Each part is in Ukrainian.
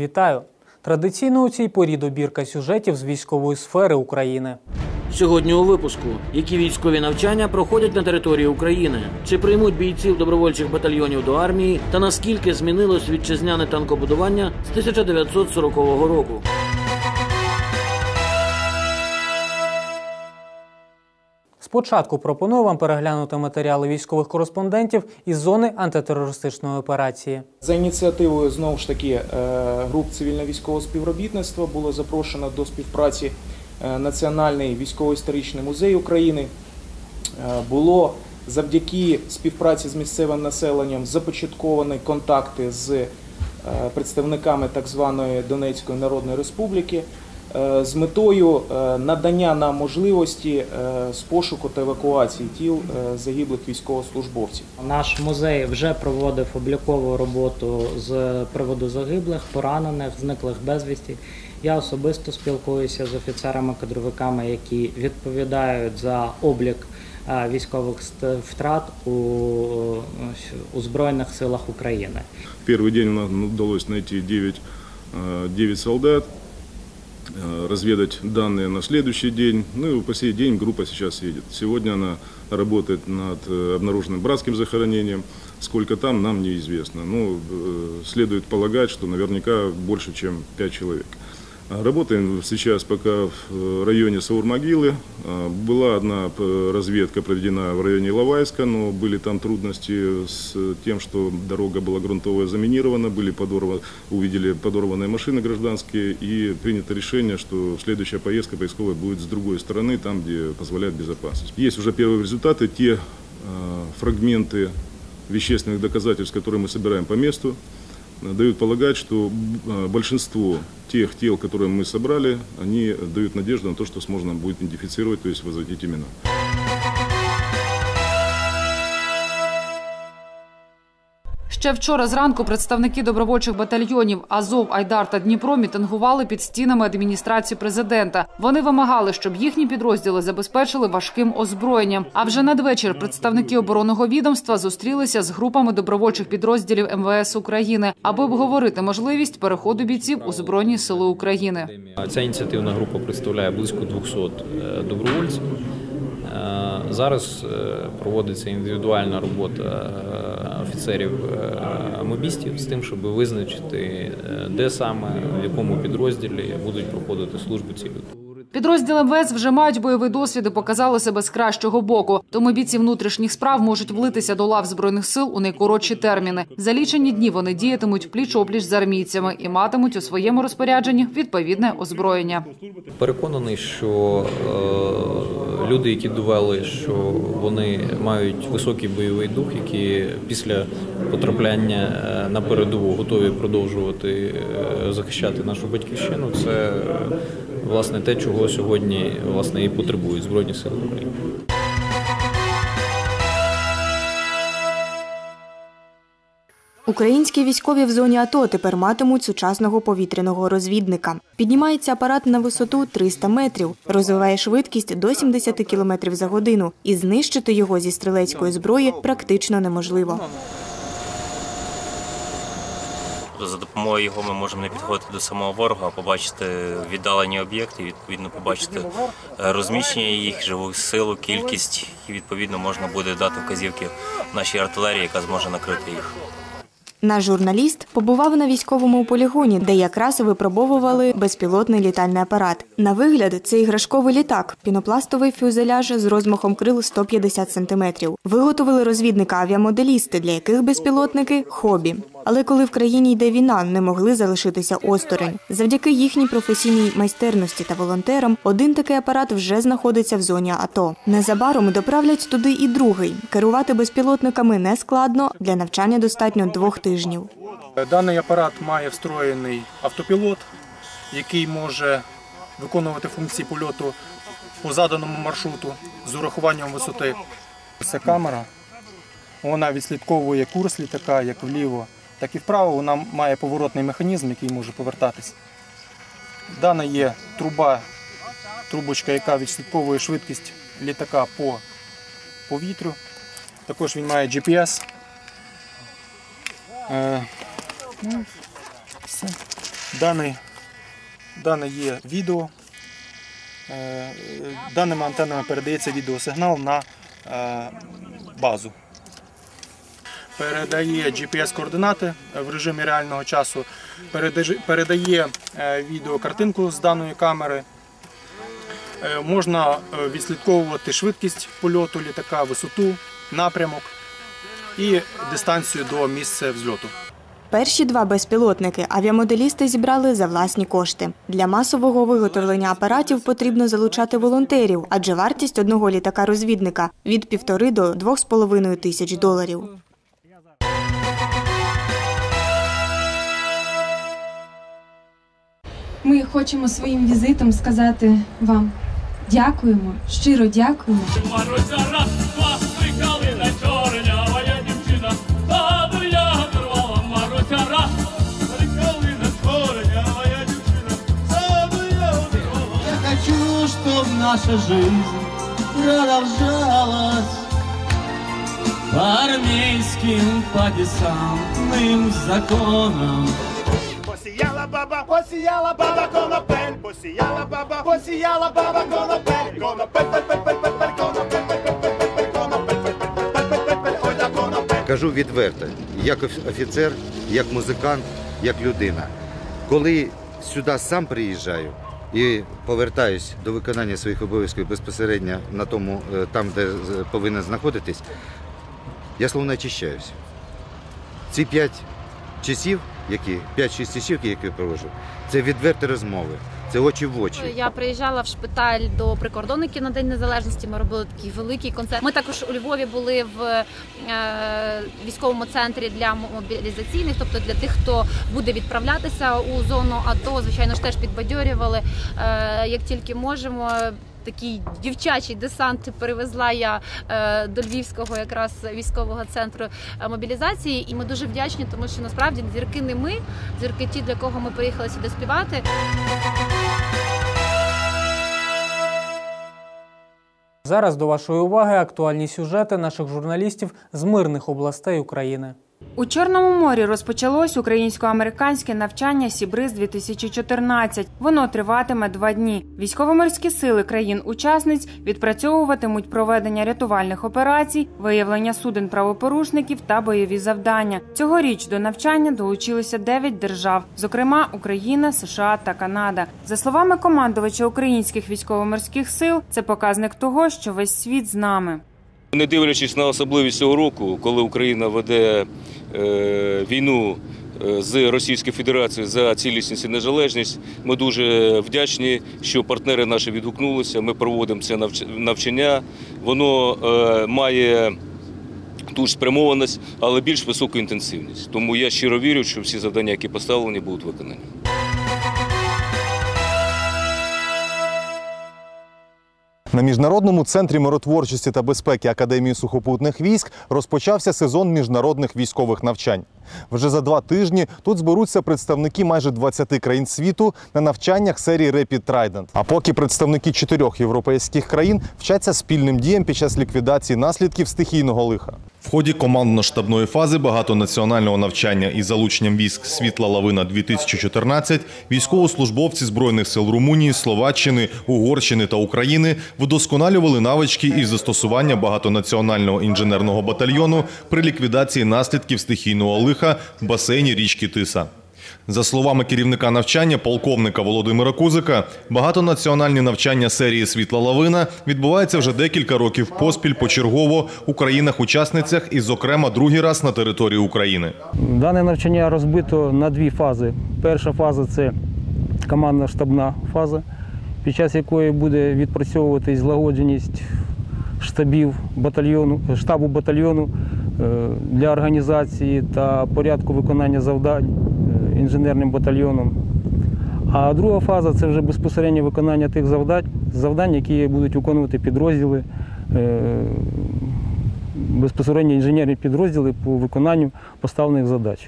Вітаю! Традиційно у цій порі добірка сюжетів з військової сфери України. Сьогодні у випуску, які військові навчання проходять на території України, чи приймуть бійців добровольчих батальйонів до армії, та наскільки змінилось вітчизняне танкобудування з 1940 року. Спочатку пропоную вам переглянути матеріали військових кореспондентів із зони антитерористичної операції. За ініціативою знову ж таки е, груп цивільно-військового співробітництва було запрошено до співпраці е, Національний військово-історичний музей України. Е, Було завдяки співпраці з місцевим населенням започатковані контакти з представниками так званої Донецької Народної Республіки з метою е, надання нам можливості е, з пошуку та евакуації тіл е, загиблих військовослужбовців. Наш музей вже проводив облікову роботу з приводу загиблих, поранених, зниклих безвісті. Я особисто спілкуюся з офіцерами-кадровиками, які відповідають за облік е, військових ст- втрат у, у Збройних силах України. Первый день нам удалось найти 9, э, 9 солдат, э, Разведать данные на следующий день. Ну и по сей день группа сейчас едет. Сегодня она работает над э, обнаруженным братским захоронением. Сколько там, нам неизвестно. Ну, э, следует полагать, что наверняка больше, чем 5 человек. А Работаем сейчас пока в э, районе Саурмогилы. А, Была одна разведка проведена в районе Иловайска, но были там трудности с тем, что дорога была грунтовая заминирована, были подорваны, увидели подорванные машины гражданские и принято решение, что следующая поездка поисковая будет с другой стороны, там, где позволяет безопасность. Есть уже первые результаты, те э, фрагменты вещественных доказательств, которые мы собираем по месту, э, дают полагать, что э, большинство тех тел, которые мы собрали, они дают надежду на то, что можно будет идентифицировать, то есть возвратить имена. Ще вчора зранку представники добровольчих батальйонів Азов, Айдар та Дніпро мітингували під стінами адміністрації президента. Вони вимагали, щоб їхні підрозділи забезпечили важким озброєнням. А вже надвечір представники оборонного відомства зустрілися з групами добровольчих підрозділів МВС України, аби обговорити можливість переходу бійців у збройні сили України. Ця ініціативна група представляє близько 200 е, добровольців. Е, Зараз е, проводиться індивідуальна робота е, офіцерів мобістів з тим, щоб визначити, де саме, в якому підрозділі будуть проходити службу ці люди. Підрозділи МВС вже мають бойовий досвід і показали себе з кращого боку. Тому бійці внутрішніх справ можуть влитися до лав збройних сил у найкоротші терміни. За лічені дні вони діятимуть пліч опліч з армійцями і матимуть у своєму розпорядженні відповідне озброєння. Переконаний, що е, люди, які довели, що вони мають високий бойовий дух, які після потрапляння е, на передову готові продовжувати е, захищати нашу батьківщину, це власне те, чого сьогодні власне і потребують Збройні Сили України. Українські військові в зоні АТО тепер матимуть сучасного повітряного розвідника. Піднімається апарат на висоту 300 метрів, розвиває швидкість до 70 км за годину, і знищити його зі стрілецької зброї практично неможливо. За допомогою його ми можемо не підходити до самого ворога, а побачити віддалені об'єкти, відповідно побачити е, розміщення їх, живу силу, кількість, і відповідно можна буде дати вказівки нашій артилерії, яка зможе накрити їх. Наш журналіст побував на військовому полігоні, де якраз випробовували безпілотний літальний апарат. На вигляд, це іграшковий літак, пінопластовий фюзеляж з розмахом крил 150 сантиметрів. Виготовили розвідника авіамоделісти, для яких безпілотники хобі. Але коли в країні йде війна, не могли залишитися осторонь. Завдяки їхній професійній майстерності та волонтерам, один такий апарат вже знаходиться в зоні АТО. Незабаром доправлять туди і другий. Керувати безпілотниками не складно, для навчання достатньо двох тижнів. Даний апарат має встроєний автопілот, який може виконувати функції польоту по заданому маршруту з урахуванням висоти. Це камера. Вона відслідковує курс літака як вліво, так і вправо. Вона має поворотний механізм, який може повертатись. Дана є труба, трубочка, яка відслідковує швидкість літака по повітрю. Також він має GPS. Е, ну. Дане, дане є відео. Е, Даними антенами передається відеосигнал на е, базу. Передає GPS-координати в режимі реального часу, передає е, відеокартинку з даної камери. Е, Можна е, відслідковувати швидкість польоту літака, висоту, напрямок і дистанцію до місця взльоту. Перші два безпілотники авіамоделісти зібрали за власні кошти. Для масового виготовлення апаратів потрібно залучати волонтерів, адже вартість одного літака-розвідника від півтори до двох з половиною тисяч доларів. Ми хочемо своїм візитом сказати вам дякуємо, щиро дякуємо. Маруся раз, два, три калина чорнява я дівчина, саду баба конопель, посіяла баба, посіяла баба конопель, конопель, пель, пель, пель, пель, пель, конопель, пель, пель, пель, пель, пель, конопель, пель, пель, пель, пель, пель, пель, ой, да конопель. Кажу відверто, як офіцер, як музикант, як людина. Коли сюди сам приїжджаю і повертаюсь до виконання своїх обов'язків безпосередньо на тому, е, там, де повинен знаходитись, я словно очищаюся. Ці п'ять часів, які, 5-6 часів, які я проводжу, це відверті розмови, це очі в очі. Я приїжджала в шпиталь до прикордонників на День Незалежності. Ми робили такий великий концерт. Ми також у Львові були в е, військовому центрі для мобілізаційних, тобто для тих, хто буде відправлятися у зону АТО. Звичайно ж теж підбадьорювали е, як тільки можемо. Такий дівчачий десант перевезла я е, до Львівського якраз військового центру е, мобілізації, і ми дуже вдячні, тому що насправді зірки не ми, зірки ті, для кого ми приїхали сюди співати. Зараз до вашої уваги актуальні сюжети наших журналістів з мирних областей України. У Чорному морі розпочалось українсько-американське навчання Сібриз 2014 Воно триватиме два дні. Військово-морські сили країн-учасниць відпрацьовуватимуть проведення рятувальних операцій, виявлення суден правопорушників та бойові завдання. Цьогоріч до навчання долучилися дев'ять держав, зокрема Україна, США та Канада. За словами командувача українських військово-морських сил, це показник того, що весь світ з нами. Не дивлячись на особливість цього року, коли Україна веде е, війну е, з Російською Федерацією за цілісність і незалежність, ми дуже вдячні, що партнери наші відгукнулися. Ми проводимо це навч- навчання. Воно е, має ту ж спрямованість, але більш високу інтенсивність. Тому я щиро вірю, що всі завдання, які поставлені, будуть виконані. На міжнародному центрі миротворчості та безпеки Академії сухопутних військ розпочався сезон міжнародних військових навчань. Вже за два тижні тут зберуться представники майже 20 країн світу на навчаннях серії Rapid Trident. А поки представники чотирьох європейських країн вчаться спільним діям під час ліквідації наслідків стихійного лиха. В ході командно-штабної фази багатонаціонального навчання із залученням військ Світла Лавина 2014 військовослужбовці збройних сил Румунії, Словаччини, Угорщини та України вдосконалювали навички із застосування багатонаціонального інженерного батальйону при ліквідації наслідків стихійного лиха в басейні річки Тиса. За словами керівника навчання полковника Володимира Кузика, багатонаціональні навчання серії Світла лавина відбуваються вже декілька років поспіль почергово у країнах-учасницях і, зокрема, другий раз на території України. Дане навчання розбито на дві фази. Перша фаза це командна штабна фаза, під час якої буде відпрацьовуватись злагодженість штабів батальйону, штабу батальйону е, для організації та порядку виконання завдань е, інженерним батальйоном. А друга фаза це вже безпосереднє виконання тих завдань, завдань, які будуть виконувати підрозділи е, безпосередньо інженерні підрозділи по виконанню поставлених задач.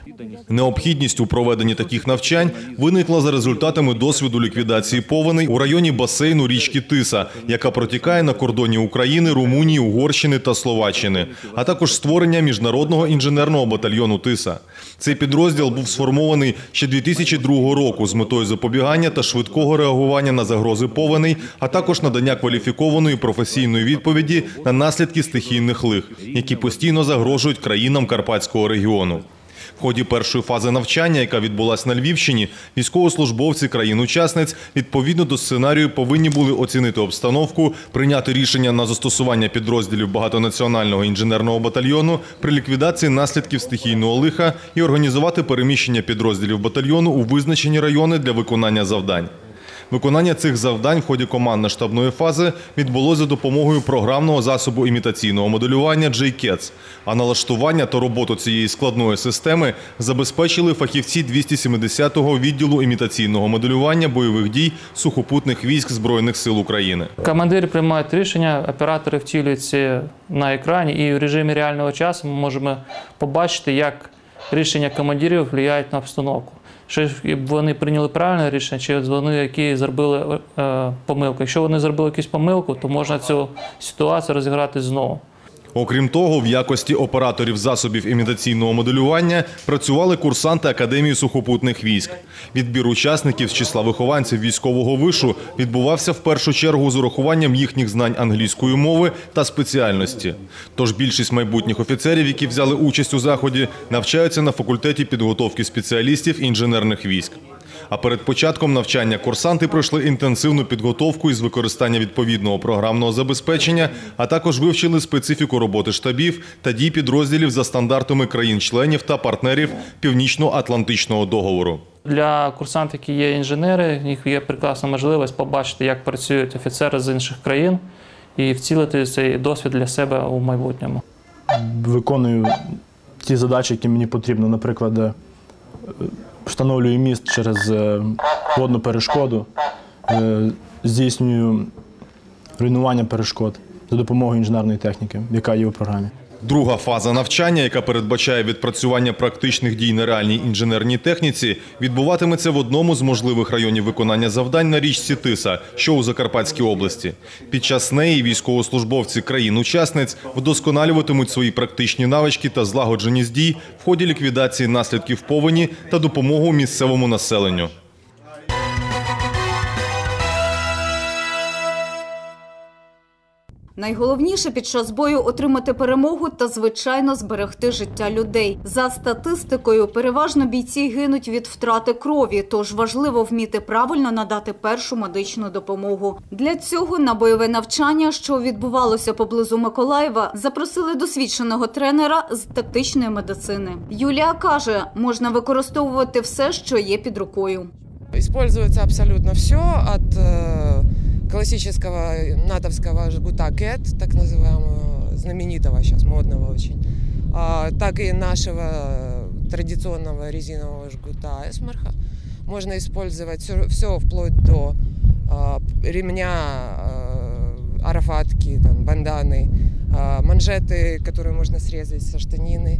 Необхідність у проведенні таких навчань виникла за результатами досвіду ліквідації повеней у районі басейну річки Тиса, яка протікає на кордоні України, Румунії, Угорщини та Словаччини, а також створення міжнародного інженерного батальйону Тиса. Цей підрозділ був сформований ще 2002 року з метою запобігання та швидкого реагування на загрози повеней, а також надання кваліфікованої професійної відповіді на наслідки стихійних лих, які постійно загрожують країнам Карпатського регіону. В ході першої фази навчання, яка відбулася на Львівщині, військовослужбовці країн-учасниць відповідно до сценарію повинні були оцінити обстановку, прийняти рішення на застосування підрозділів багатонаціонального інженерного батальйону при ліквідації наслідків стихійного лиха і організувати переміщення підрозділів батальйону у визначені райони для виконання завдань. Виконання цих завдань в ході командно-штабної фази відбулося за допомогою програмного засобу імітаційного моделювання JCATS, а налаштування та роботу цієї складної системи забезпечили фахівці 270-го відділу імітаційного моделювання бойових дій сухопутних військ Збройних сил України. Командири приймають рішення, оператори втілюються на екрані, і в режимі реального часу ми можемо побачити, як рішення командирів впливають на обстановку. Що вони прийняли правильне рішення, чи вони які зробили е, помилку. Якщо вони зробили якусь помилку, то можна цю ситуацію розіграти знову. Окрім того, в якості операторів засобів імітаційного моделювання працювали курсанти Академії сухопутних військ. Відбір учасників з числа вихованців військового вишу відбувався в першу чергу з урахуванням їхніх знань англійської мови та спеціальності. Тож більшість майбутніх офіцерів, які взяли участь у заході, навчаються на факультеті підготовки спеціалістів інженерних військ. А перед початком навчання курсанти пройшли інтенсивну підготовку із використання відповідного програмного забезпечення, а також вивчили специфіку роботи штабів та дій підрозділів за стандартами країн-членів та партнерів Північно-Атлантичного договору. Для курсантів, які є інженери, в них є прекрасна можливість побачити, як працюють офіцери з інших країн і вцілити цей досвід для себе у майбутньому. Виконую ті задачі, які мені потрібно, наприклад, е, встановлюю міст через е, водну перешкоду, е, здійснюю руйнування перешкод за допомогою інженерної техніки, яка є у програмі. Друга фаза навчання, яка передбачає відпрацювання практичних дій на реальній інженерній техніці, відбуватиметься в одному з можливих районів виконання завдань на річці Тиса, що у Закарпатській області. Під час неї військовослужбовці країн-учасниць вдосконалюватимуть свої практичні навички та злагодженість дій в ході ліквідації наслідків повені та допомогу місцевому населенню. Найголовніше під час бою отримати перемогу та, звичайно, зберегти життя людей. За статистикою, переважно бійці гинуть від втрати крові, тож важливо вміти правильно надати першу медичну допомогу. Для цього на бойове навчання, що відбувалося поблизу Миколаєва, запросили досвідченого тренера з тактичної медицини. Юлія каже, можна використовувати все, що є під рукою. Используется абсолютно все э, классического натовского жгута КЭТ, так называемого, знаменитого сейчас, модного очень, а, так и нашего традиционного резинового жгута Эсмарха. Можно использовать все, все вплоть до а, ремня, а, арафатки, там, банданы, манжеты, которые можно срезать со штанины.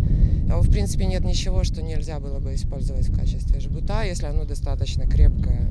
В принципе, нет ничего, что нельзя было бы использовать в качестве жгута, если оно достаточно крепкое.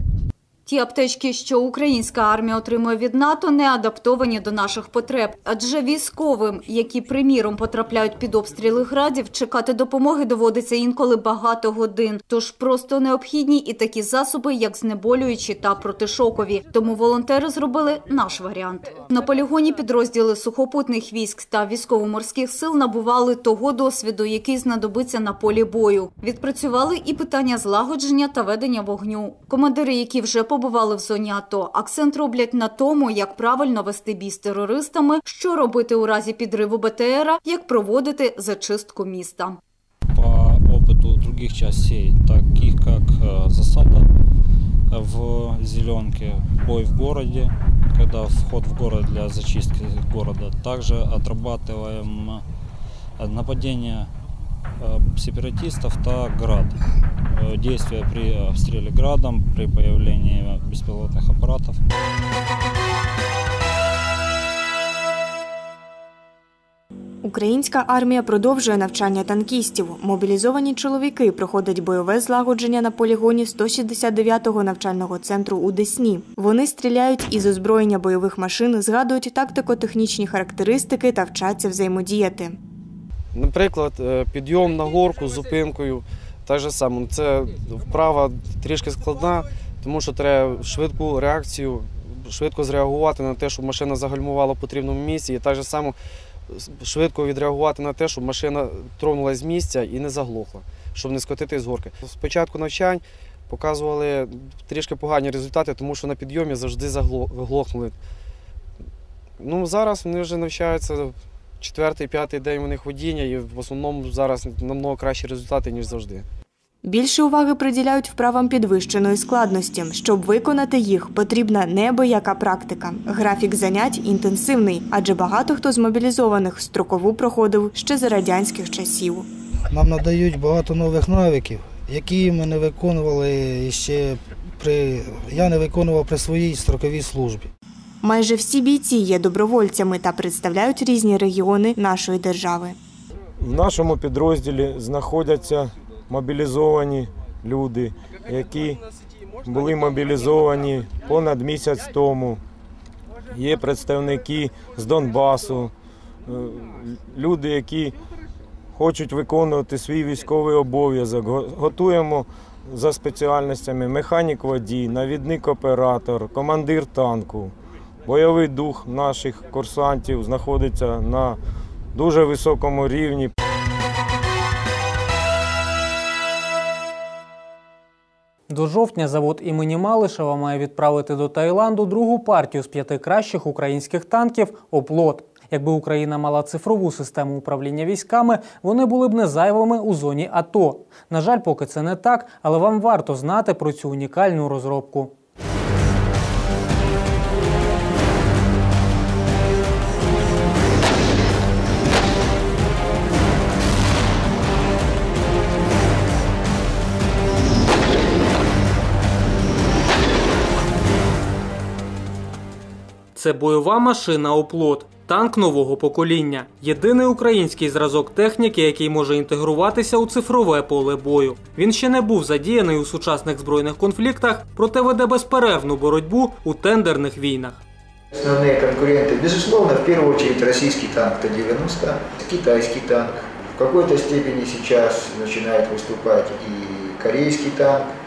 Ті аптечки, що українська армія отримує від НАТО, не адаптовані до наших потреб. Адже військовим, які приміром потрапляють під обстріли градів, чекати допомоги доводиться інколи багато годин. Тож просто необхідні і такі засоби, як знеболюючі та протишокові. Тому волонтери зробили наш варіант. На полігоні підрозділи сухопутних військ та військово-морських сил набували того досвіду, який знадобиться на полі бою. Відпрацювали і питання злагодження та ведення вогню. Командири, які вже побували в зоні АТО, акцент роблять на тому, як правильно вести бій з терористами, що робити у разі підриву БТРа, як проводити зачистку міста. по опыту других частей, таких как э, засада в Зеленке, бой в городе, когда вход в город для зачистки города. Также отрабатываем э, нападение э, сепаратистов та град. Э, Действия при обстреле градом, при появлении беспилотных аппаратов. Українська армія продовжує навчання танкістів. Мобілізовані чоловіки проходять бойове злагодження на полігоні 169-го навчального центру у Десні. Вони стріляють із озброєння бойових машин, згадують тактико-технічні характеристики та вчаться взаємодіяти. Наприклад, е, підйом на горку з зупинкою. Так же само, це вправа трішки складна, тому що треба швидку реакцію, швидко зреагувати на те, щоб машина загальмувала в потрібному місці, і так же само швидко відреагувати на те, щоб машина тронулася з місця і не заглохла, щоб не скотити з горки. Спочатку навчань показували трішки погані результати, тому що на підйомі завжди заглохнули. Ну, зараз вони вже навчаються четвертий, п'ятий день у них водіння, і в основному зараз намного кращі результати, ніж завжди. Більше уваги приділяють вправам підвищеної складності. Щоб виконати їх, потрібна неабияка практика. Графік занять інтенсивний, адже багато хто з мобілізованих строкову проходив ще за радянських часів. Нам надають багато нових навиків, які ми не виконували ще при я не виконував при своїй строковій службі. Майже всі бійці є добровольцями та представляють різні регіони нашої держави. В нашому підрозділі знаходяться мобілізовані люди, які були мобілізовані понад місяць тому. Є представники з Донбасу, е, люди, які хочуть виконувати свій військовий обов'язок. Готуємо за спеціальностями механік водій, навідник оператор, командир танку. Бойовий дух наших курсантів знаходиться на дуже високому рівні. До жовтня завод імені Малишева має відправити до Таїланду другу партію з п'яти кращих українських танків Оплот. Якби Україна мала цифрову систему управління військами, вони були б не зайвими у зоні АТО. На жаль, поки це не так, але вам варто знати про цю унікальну розробку. Це бойова машина Оплот, танк нового покоління. Єдиний український зразок техніки, який може інтегруватися у цифрове поле бою. Він ще не був задіяний у сучасних збройних конфліктах, проте веде безперервну боротьбу у тендерних війнах. Основные конкуренты, безусловно, в первую очередь российский танк Т-90, китайский танк. В какой-то степени сейчас начинает выступать и корейский танк, э,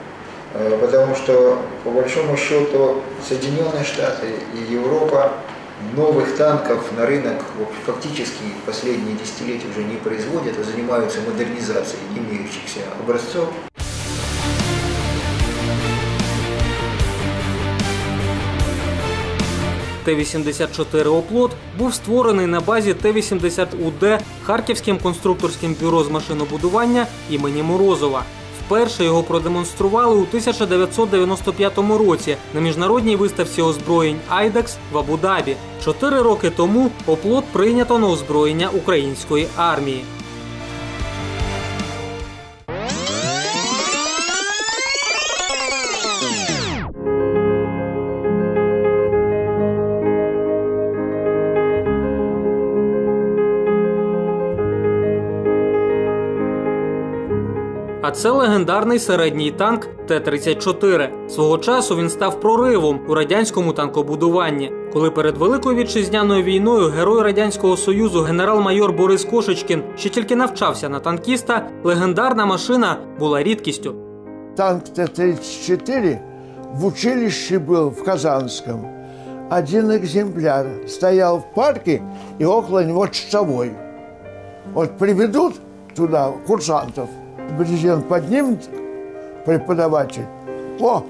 потому что, по большому счету, Соединенные Штаты и Европа новых танков на рынок вот, фактически последние десятилетия уже не производят, а занимаются модернизацией имеющихся образцов. Т-84 «Оплот» був створений на базі Т-80УД Харківським конструкторським бюро з машинобудування імені Морозова. Вперше його продемонстрували у 1995 році на міжнародній виставці озброєнь Айдекс в Абу-Дабі. Чотири роки тому «Оплот» прийнято на озброєння української армії. Це легендарний середній танк Т-34. Свого часу він став проривом у радянському танкобудуванні. Коли перед Великою вітчизняною війною герой радянського союзу генерал-майор Борис Кошечкін ще тільки навчався на танкіста, легендарна машина була рідкістю. Танк Т-34 в училище был в Казанском. Один экземпляр стоял в парке и около него часовой. Вот приведут туда курсантов, брезент поднимет преподаватель. О,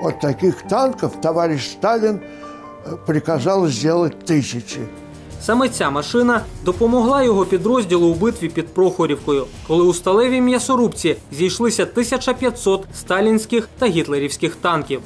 вот таких танков товарищ Сталин э, приказал сделать тысячи. Саме ця машина допомогла його підрозділу у битві під Прохорівкою, коли у сталевій м'ясорубці зійшлися 1500 сталінських та гітлерівських танків.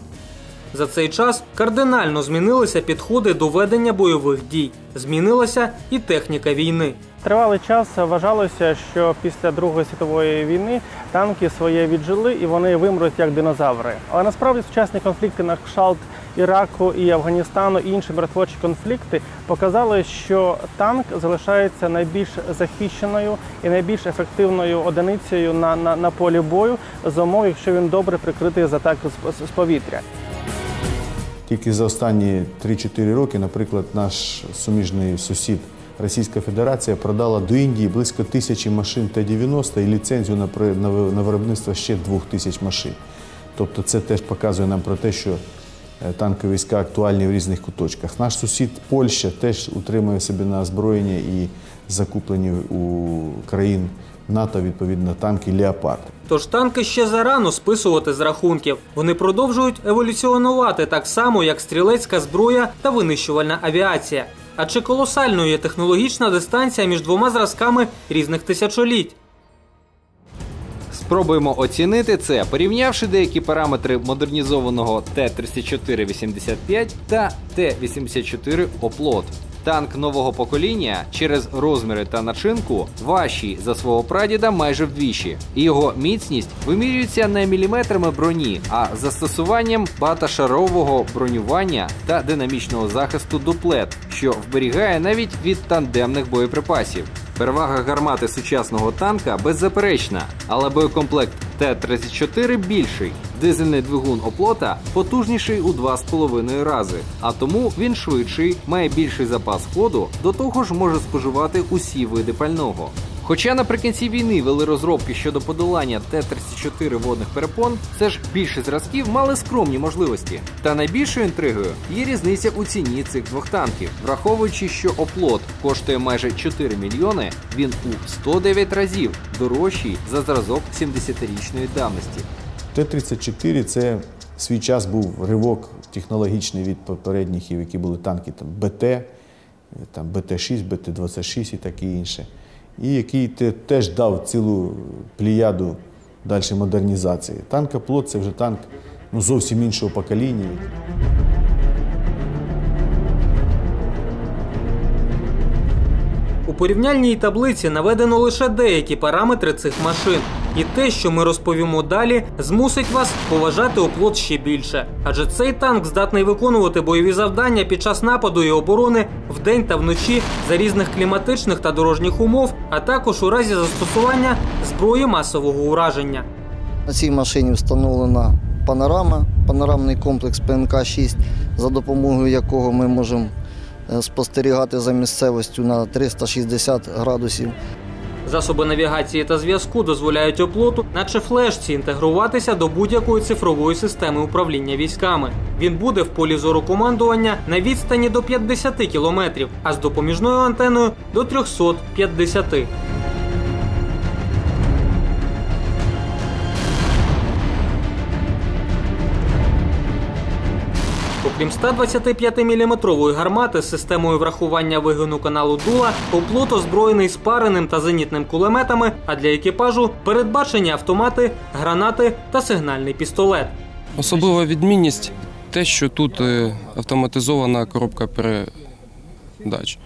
За цей час кардинально змінилися підходи до ведення бойових дій. Змінилася і техніка війни. Тривалий час вважалося, що після Другої світової війни танки своє віджили і вони вимруть як динозаври. Але насправді сучасні конфлікти на кшталт Іраку і Афганістану і інші миротворчі конфлікти показали, що танк залишається найбільш захищеною і найбільш ефективною одиницею на, на, на полі бою за умов, якщо він добре прикритий з атак з, з повітря. Тільки за останні 3-4 роки, наприклад, наш суміжний сусід Російська Федерація продала до Індії близько тисячі машин Т-90 і ліцензію на, виробництво ще двох тисяч машин. Тобто це теж показує нам про те, що е, танкові війська актуальні в різних куточках. Наш сусід Польща теж утримує собі на озброєння і закуплені у країн НАТО відповідно танки Леопард. Тож танки ще зарано списувати з рахунків. Вони продовжують еволюціонувати так само, як стрілецька зброя та винищувальна авіація. А чи колосальною є технологічна дистанція між двома зразками різних тисячоліть? Спробуємо оцінити це, порівнявши деякі параметри модернізованого Т-3485 та Т-84 Оплот. Танк нового покоління через розміри та начинку важчий за свого прадіда майже вдвічі. І його міцність вимірюється не міліметрами броні, а застосуванням багатошарового бронювання та динамічного захисту дуплет, що вберігає навіть від тандемних боєприпасів. Перевага гармати сучасного танка беззаперечна, але боєкомплект Т-34 більший. Дизельний двигун оплота потужніший у 2,5 рази, а тому він швидший, має більший запас ходу, до того ж може споживати усі види пального. Хоча наприкінці війни вели розробки щодо подолання Т-34 водних перепон, все ж більшість зразків мали скромні можливості. Та найбільшою інтригою є різниця у ціні цих двох танків, враховуючи, що оплот коштує майже 4 мільйони, він у 109 разів дорожчий за зразок 70-річної давності. Т-34 це свій час був ривок технологічний від попередніх, які були танки там, БТ, там, БТ-6, БТ-26 і таке інше. І який теж дав цілу пліяду далі модернізації. Танкоплот – це вже танк ну, зовсім іншого покоління. У порівняльній таблиці наведено лише деякі параметри цих машин. І те, що ми розповімо далі, змусить вас поважати оплот ще більше. Адже цей танк здатний виконувати бойові завдання під час нападу і оборони вдень та вночі за різних кліматичних та дорожніх умов, а також у разі застосування зброї масового ураження. На цій машині встановлена панорама, панорамний комплекс ПНК-6, за допомогою якого ми можемо спостерігати за місцевістю на 360 градусів. Засоби навігації та зв'язку дозволяють оплоту, наче флешці, інтегруватися до будь-якої цифрової системи управління військами. Він буде в полі зору командування на відстані до 50 кілометрів, а з допоміжною антеною до 350. Окрім 125-мм гармати з системою врахування вигину каналу дула, оплот озброєний спареним та зенітним кулеметами, а для екіпажу передбачені автомати, гранати та сигнальний пістолет. Особлива відмінність те, що тут е, автоматизована коробка передач.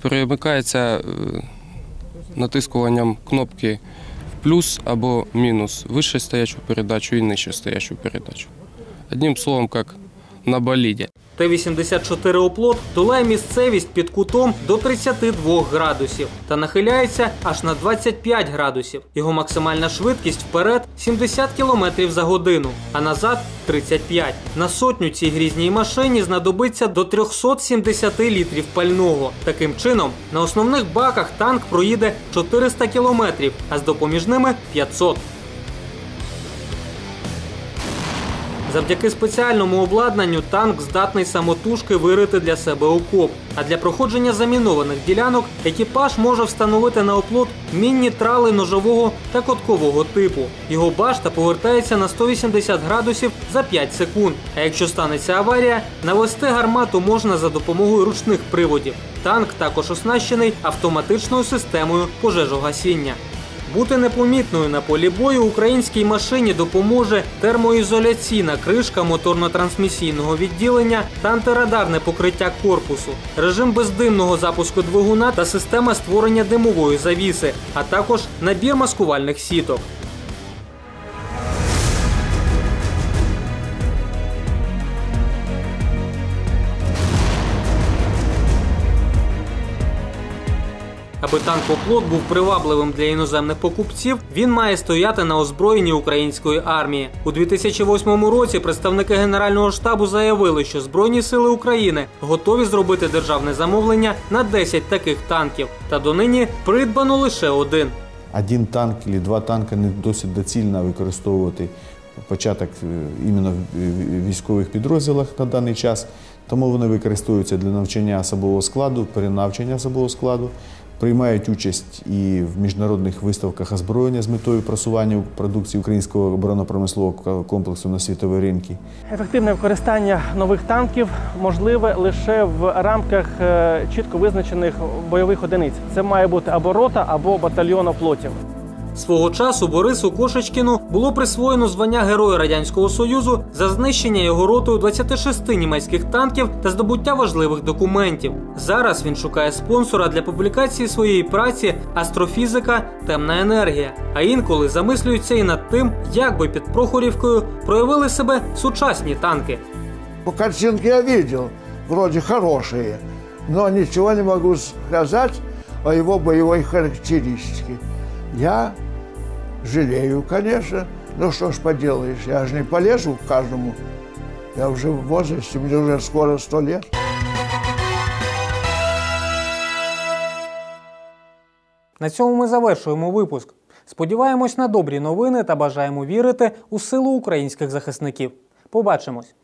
Перемикається е, натискуванням кнопки в плюс або мінус, вище стоячу передачу і нижче стоячу передачу. Одним словом, як на боліді. Т-84 оплот долає місцевість під кутом до 32 градусів та нахиляється аж на 25 градусів. Його максимальна швидкість вперед 70 км за годину, а назад 35. На сотню цій грізній машині знадобиться до 370 літрів пального. Таким чином, на основних баках танк проїде 400 км, а з допоміжними 500. Завдяки спеціальному обладнанню танк здатний самотужки вирити для себе окоп. А для проходження замінованих ділянок екіпаж може встановити на оплот мінні трали ножового та коткового типу. Його башта повертається на 180 градусів за 5 секунд. А якщо станеться аварія, навести гармату можна за допомогою ручних приводів. Танк також оснащений автоматичною системою пожежогасіння. Бути непомітною на полі бою українській машині допоможе термоізоляційна кришка моторно-трансмісійного відділення та антирадарне покриття корпусу, режим бездимного запуску двигуна та система створення димової завіси, а також набір маскувальних сіток. Аби танкоплот був привабливим для іноземних покупців, він має стояти на озброєнні української армії. У 2008 році представники Генерального штабу заявили, що Збройні сили України готові зробити державне замовлення на 10 таких танків. Та донині придбано лише один. Один танк або два танки не досить доцільно використовувати початок е, іменно в військових підрозділах на даний час. Тому вони використовуються для навчання особового складу, перенавчання особового складу, приймають участь і в міжнародних виставках озброєння з метою просування продукції українського оборонно-промислового комплексу на світові ринки. Ефективне використання нових танків можливе лише в рамках е, чітко визначених бойових одиниць. Це має бути або рота, або батальйон оплотів. Свого часу Борису Кошечкіну було присвоєно звання Героя Радянського Союзу за знищення його ротою 26 німецьких танків та здобуття важливих документів. Зараз він шукає спонсора для публікації своєї праці Астрофізика Темна енергія. А інколи замислюється і над тим, як би під Прохорівкою проявили себе сучасні танки. По картинке я видел, вроде хорошие, но ничего не могу сказать о его боевой характеристике. Я жалею, конечно, но что ж поделаешь, я же не полезу к каждому. Я уже в возрасте, мне уже скоро сто лет. На цьому ми завершуємо випуск. Сподіваємось на добрі новини та бажаємо вірити у силу українських захисників. Побачимось!